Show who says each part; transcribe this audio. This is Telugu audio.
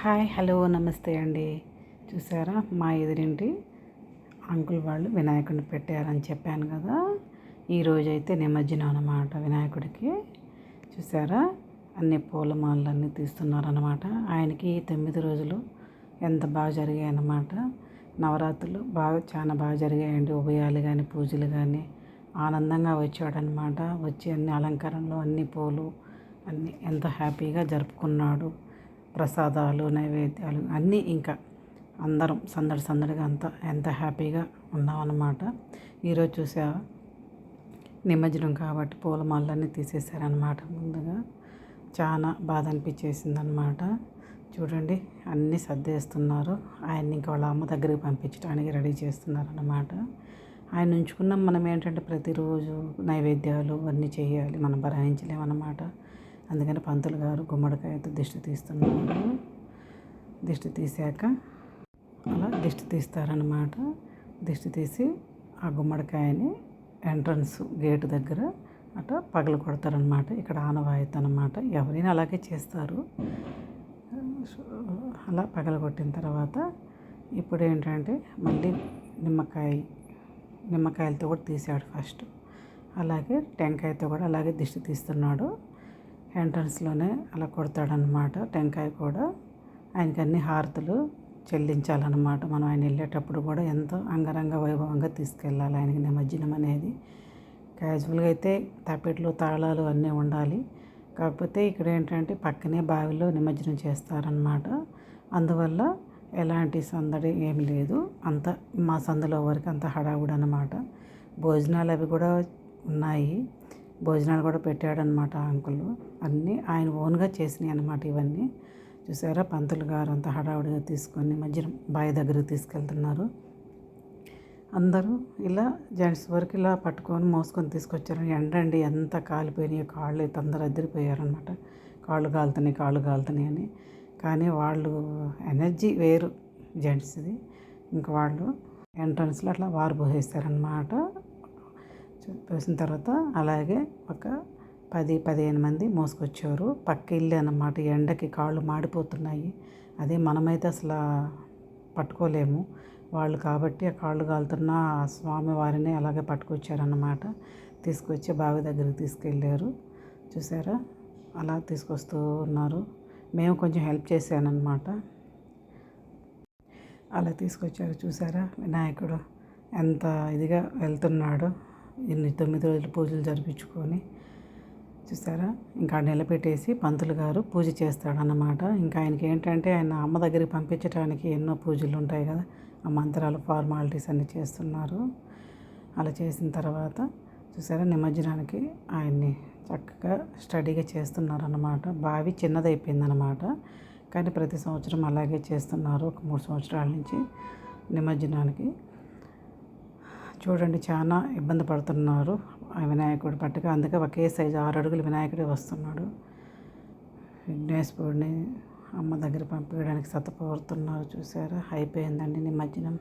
Speaker 1: హాయ్ హలో నమస్తే అండి. చూసారా? మా ఎదురింటి అంకుల్ వాళ్ళు వినాయకుడిని పెట్టారని చెప్పాను కదా. ఈరోజు అయితే నిమజ్జనం అనమాట వినాయకుడికి. చూసారా? అన్ని పూలమాలన్నీ తీస్తున్నారనమాట ఆయనకి తొమ్మిది రోజులు ఎంత బాగా జరిగాయి అన్నమాట. నవరాత్రులు బాగా చాలా బాగా జరిగాయండి. ఉభయాలు కానీ పూజలు కానీ ఆనందంగా వచ్చాడనమాట వచ్చి అన్ని అలంకరణలు అన్ని పూలు అన్నీ ఎంత హ్యాపీగా జరుపుకున్నాడు. ప్రసాదాలు నైవేద్యాలు అన్నీ ఇంకా అందరం సందడి సందడిగా అంతా ఎంత హ్యాపీగా ఉన్నామన్నమాట. ఈరోజు చూసా నిమజ్జనం కాబట్టి పూలమాలన్నీ తీసేశారనమాట ముందుగా. చాలా బాధ అనిపించేసింది అనమాట చూడండి అన్నీ సర్దేస్తున్నారు. ఆయన్ని ఇంకా వాళ్ళ అమ్మ దగ్గరికి పంపించడానికి రెడీ చేస్తున్నారనమాట ఆయన ఉంచుకున్నాం మనం ఏంటంటే ప్రతిరోజు నైవేద్యాలు అన్నీ చేయాలి మనం భరాయించలేమన్నమాట అందుకని పంతులు గారు గుమ్మడికాయతో దిష్టి తీస్తున్నారు. దిష్టి తీసాక అలా దిష్టి తీస్తారనమాట దిష్టి తీసి ఆ గుమ్మడికాయని ఎంట్రన్స్ గేటు దగ్గర అట పగలు కొడతారనమాట ఇక్కడ ఆనవాయితీ అనమాట ఎవరైనా అలాగే చేస్తారు. అలా పగల కొట్టిన తర్వాత ఇప్పుడు ఏంటంటే మళ్ళీ నిమ్మకాయ నిమ్మకాయలతో కూడా తీసాడు ఫస్ట్. అలాగే టెంకాయతో కూడా అలాగే దిష్టి తీస్తున్నాడు. ఎంట్రన్స్లోనే అలా కొడతాడనమాట టెంకాయ కూడా. ఆయనకి అన్ని హారతులు చెల్లించాలన్నమాట. మనం ఆయన వెళ్ళేటప్పుడు కూడా ఎంతో అంగరంగ వైభవంగా తీసుకెళ్ళాలి ఆయనకి నిమజ్జనం అనేది. క్యాజువల్గా అయితే తప్పెట్లు తాళాలు అన్నీ ఉండాలి. కాకపోతే ఇక్కడ ఏంటంటే పక్కనే బావిలో నిమజ్జనం చేస్తారనమాట అందువల్ల ఎలాంటి సందడి ఏమి లేదు. అంత మా సందులో వరకు అంత హడావుడు అనమాట భోజనాలు అవి కూడా ఉన్నాయి. భోజనాలు కూడా పెట్టాడనమాట అంకుల్. అన్నీ ఆయన ఓన్గా చేసినాయి అనమాట ఇవన్నీ. చూసారా? పంతులు గారు అంతా హడావుడిగా తీసుకొని మధ్య బావి దగ్గరకు తీసుకెళ్తున్నారు. అందరూ ఇలా జెంట్స్ వరకు ఇలా పట్టుకొని మోసుకొని తీసుకొచ్చారు. ఎండండి ఎంత కాలిపోయినాయి కాళ్ళు అయితే అందరూ అద్దరిపోయారనమాట కాళ్ళు కాలుతున్నాయి కాళ్ళు కాలుతున్నాయి అని. కానీ వాళ్ళు ఎనర్జీ వేరు జెంట్స్ది ఇంకా వాళ్ళు ఎంట్రన్స్లో అట్లా వారు పోసేస్తారనమాట పోసిన తర్వాత అలాగే ఒక పది పదిహేను మంది మోసుకొచ్చారు. పక్క ఇల్లు అన్నమాట. ఎండకి కాళ్ళు మాడిపోతున్నాయి. అదే మనమైతే అసలు పట్టుకోలేము. వాళ్ళు కాబట్టి ఆ కాళ్ళు కాలుతున్న స్వామి వారిని అలాగే పట్టుకొచ్చారన్నమాట. తీసుకొచ్చి బావి దగ్గరికి తీసుకెళ్ళారు. చూసారా? అలా తీసుకొస్తూ ఉన్నారు. మేము కొంచెం హెల్ప్ చేశానన్నమాట. అలా తీసుకొచ్చారు. చూసారా? వినాయకుడు ఎంత ఇదిగా వెళ్తున్నాడు. ఎన్ని తొమ్మిది రోజులు పూజలు జరిపించుకొని చూసారా? ఇంకా నిలబెట్టేసి పంతులు గారు పూజ చేస్తాడన్నమాట. ఇంకా ఆయనకి ఏంటంటే ఆయన అమ్మ దగ్గరికి పంపించడానికి ఎన్నో పూజలు ఉంటాయి కదా. ఆ మంత్రాలు ఫార్మాలిటీస్ అన్నీ చేస్తున్నారు. అలా చేసిన తర్వాత చూసారా? నిమజ్జనానికి ఆయన్ని చక్కగా స్టడీగా చేస్తున్నారన్నమాట. బావి చిన్నదైపోయిందనమాట కానీ ప్రతి సంవత్సరం అలాగే చేస్తున్నారు. ఒక మూడు సంవత్సరాల నుంచి నిమజ్జనానికి. చూడండి చాలా ఇబ్బంది పడుతున్నారు ఆ వినాయకుడు పట్టుక. అందుకే ఒకే సైజు ఆరు అడుగులు వినాయకుడే వస్తున్నాడు. విఘ్నేశ్వరుడిని అమ్మ దగ్గర పంపించడానికి సతపోరుతున్నారు చూసారా? అయిపోయిందండి నిమజ్జనం.